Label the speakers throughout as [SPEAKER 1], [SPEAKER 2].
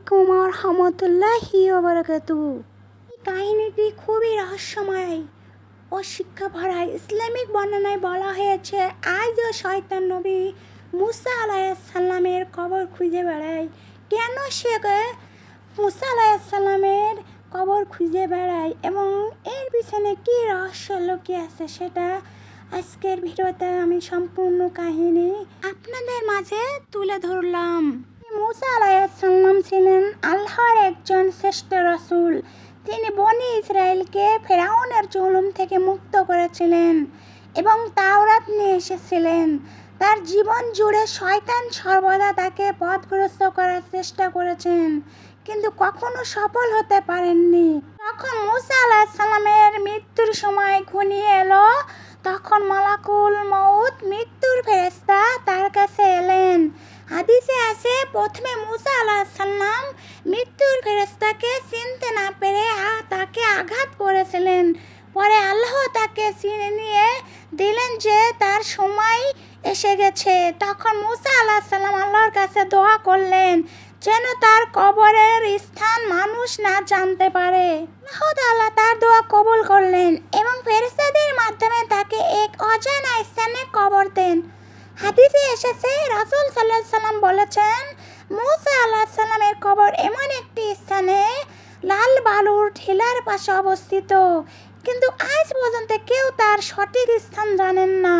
[SPEAKER 1] আলাইকুম রহমতুল্লাহি বারাকাতু এই কাহিনীটি খুবই রহস্যময়। ও শিক্ষা ভরা ইসলামিক বর্ণনায় বলা হয়েছে আজও শয়তান নবী মুসা আলাইসাল্লামের কবর খুঁজে বেড়ায়। কেন সে মুসা আলাইসাল্লামের কবর খুঁজে বেড়ায় এবং এর পিছনে কী রহস্য লুকিয়ে আছে সেটা আজকের ভিডিওতে আমি সম্পূর্ণ কাহিনী আপনাদের মাঝে তুলে ধরলাম। মুসা আলাইসাল্লাম ছিলেন আল্লাহর একজন শ্রেষ্ঠ রসুল। তিনি বনি ইসরায়েলকে ফেরাউনের জুলুম থেকে মুক্ত করেছিলেন এবং তাওরাত নিয়ে এসেছিলেন। তার জীবন জুড়ে শয়তান সর্বদা তাকে পথভ্রষ্ট করার চেষ্টা করেছেন, কিন্তু কখনো সফল হতে পারেননি। তখন মুসা আলাহিসাল্লামের মৃত্যুর সময় ঘনিয়ে এলো, তখন মালাকুল মউত মৃত্যুর এলেন হাদিসে আছে, প্রথমে মুসা আলাহিসাল্লাম মৃত্যুর ফেরেস্তাকে চিনতে না পেরে তাকে আঘাত করেছিলেন। পরে আল্লাহ তাকে চিনে নিয়ে দিলেন যে তার সময় এসে গেছে। তখন মুসা আল্লাহ সাল্লাম আল্লাহর কাছে দোয়া করলেন যেন তার কবরের স্থান মানুষ না জানতে পারে। আল্লাহ তার দোয়া কবুল করলেন এবং ফেরেস্তাদের মাধ্যমে তাকে এক অজানা স্থানে কবর দেন। হাদিসে এসেছে, রাসূল সাল্লাহ সাল্লাম বলেছেন, মুসা আল্লাহ সাল্লামের কবর এমন একটি স্থানে লাল বালুর ঢিলার পাশে অবস্থিত। কিন্তু আজ পর্যন্ত কেউ তার সঠিক স্থান জানেন না।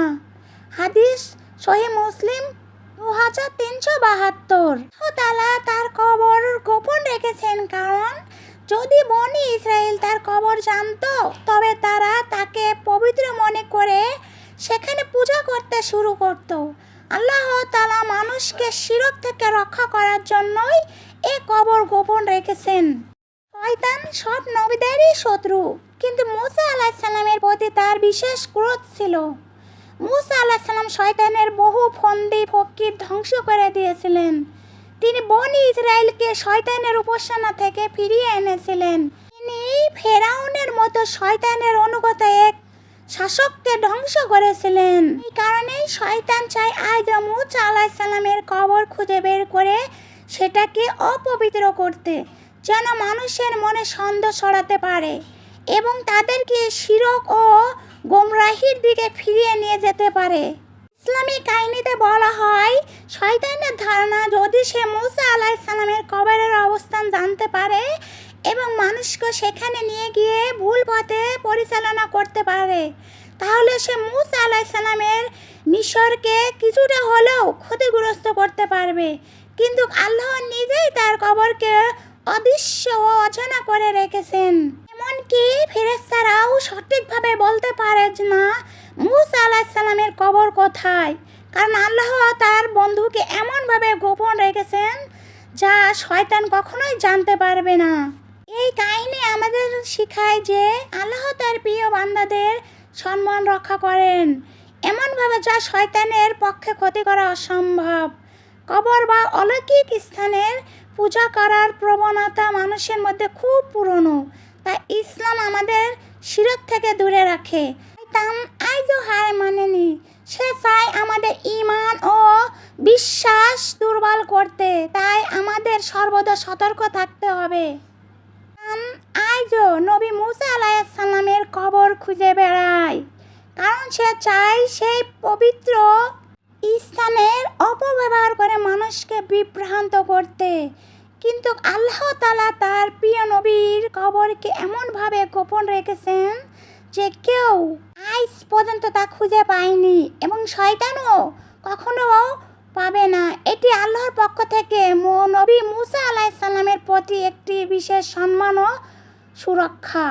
[SPEAKER 1] হাদিস সহি মুসলিম দু হাজার তিনশো বাহাত্তর। তালা তার কবর গোপন রেখেছেন কারণ, যদি বনি ইসরায়েল তার কবর জানতো, তবে তারা তাকে পবিত্র মনে করে সেখানে পূজা করতে শুরু করত। আল্লাহ তালা মানুষকে শিরক থেকে রক্ষা করার জন্যই এ কবর গোপন রেখেছেন। শয়তান সব নবীদেরই শত্রু, কিন্তু মুসা আলাহিসাল্লামের প্রতি তার বিশেষ ক্রোধ ছিল। মুসা আলাহিসাল্লাম শয়তানের বহু ফন্দি, ফকির ধ্বংস করে দিয়েছিলেন। তিনি বনি ইসরায়েলকে শয়তানের উপাসনা থেকে ফিরিয়ে এনেছিলেন। তিনি ফেরাউনের মতো শয়তানের অনুগত এক শাসককে ধ্বংস করেছিলেন। এই কারণেই শয়তান চায় আজ মুসা আলাহিসাল্লামের কবর খুঁজে বের করে সেটাকে অপবিত্র করতে, যেন মানুষের মনে সন্দেহ ছড়াতে পারে এবং তাদেরকে শিরক ও গোমরাহির দিকে ফিরিয়ে নিয়ে যেতে পারে। ইসলামী কাহিনীতে বলা হয়, শয়তানের ধারণা যদি সে মুসা আলাহিসাল্লামের কবরের অবস্থান জানতে পারে এবং মানুষকে সেখানে নিয়ে গিয়ে ভুল পথে পরিচালনা করতে পারে। তাহলে সে মুসা আলাহিসাল্লামের মিশরকে কিছুটা হলেও ক্ষতিগ্রস্ত করতে পারবে। কিন্তু আল্লাহ নিজেই তার কবরকে অদৃশ্য ও অজানা করে রেখেছেন। এমনকি ফেরেস্তারাও সঠিকভাবে বলতে পারে না, মুসা আলাহিসাল্লামের কবর কোথায়? কারণ আল্লাহ তার বন্ধুকে এমনভাবে গোপন রেখেছেন যা শয়তান কখনোই জানতে পারবে না। এই কাহিনী আমাদের শেখায় যে আল্লাহ তার প্রিয় বান্দাদের সম্মান রক্ষা করেন। এমনভাবে যা শয়তানের পক্ষে ক্ষতি করা অসম্ভব। কবর বা অলৌকিক স্থানের পূজা করার প্রবণতা মানুষের মধ্যে খুব পুরনো। তাই ইসলাম আমাদের শিরক থেকে দূরে রাখে। তাম আজও হার মানেনি। সে চায় আমাদের ইমান ও বিশ্বাস দুর্বল করতে। তাই আমাদের সর্বদা সতর্ক থাকতে হবে। আম, আজও নবী মুসা আলাইসাল্লামের কবর খুঁজে বেড়ায়। কারণ সে চায় সেই পবিত্র স্থানের অপব্যবহার করে মানুষকে বিভ্রান্ত করতে। কিন্তু আল্লাহ তালা তার প্রিয় নবীর কবরকে এমনভাবে গোপন রেখেছেন যে কেউ আজ পর্যন্ত তা খুঁজে পায়নি এবং শয়তানও কখনো পাবে না। এটি আল্লাহর পক্ষ থেকে নবী মুসা আলাইসাল্লামের প্রতি একটি বিশেষ সম্মান ও সুরক্ষা।